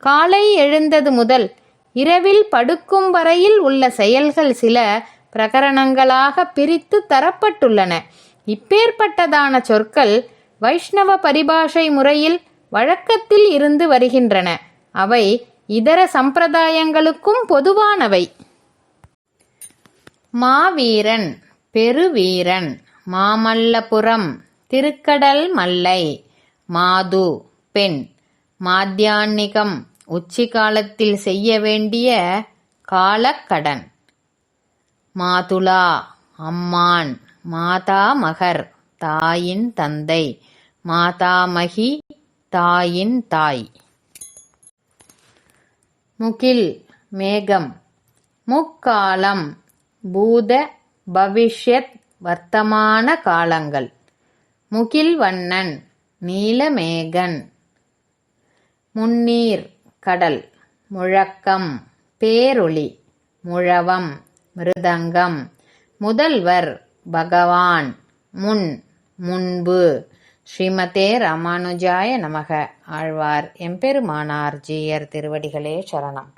காலை எழுந்தது முதல் இரவில் படுக்கும் வரையில் உள்ள செயல்கள் சில பிரகரணங்களாக பிரித்து தரப்பட்டுள்ளன. இப்பேற்பட்டதான சொற்கள் வைஷ்ணவ பரிபாஷை முறையில் வழக்கத்தில் இருந்து வருகின்றன. அவை இதர சம்பிரதாயங்களுக்கும் பொதுவானவை. மாவீரன் பெருவீரன் மாமல்லபுரம் திருக்கடல் மல்லை மாது பெண் மாத்தியான்னிகம் உச்சி காலத்தில் செய்ய வேண்டிய காலக்கடன். மாதுலா அம்மான் மாதா மகர் தாயின் தந்தை. மாதாமகி தாயின் தாய். முகில் மேகம். முக்காலம் பூத பவிஷ்யத் வர்த்தமான காலங்கள். முகில் வண்ணன் நீலமேகன். முன்னீர் கடல் முழக்கம் பேரொளி முழவம் மிருதங்கம் முதல்வர் பகவான் முன் முன்பு ஸ்ரீமதே ராமானுஜாய நமக. ஆழ்வார் எம்பெருமானார் ஜீயர் திருவடிகளே சரணம்.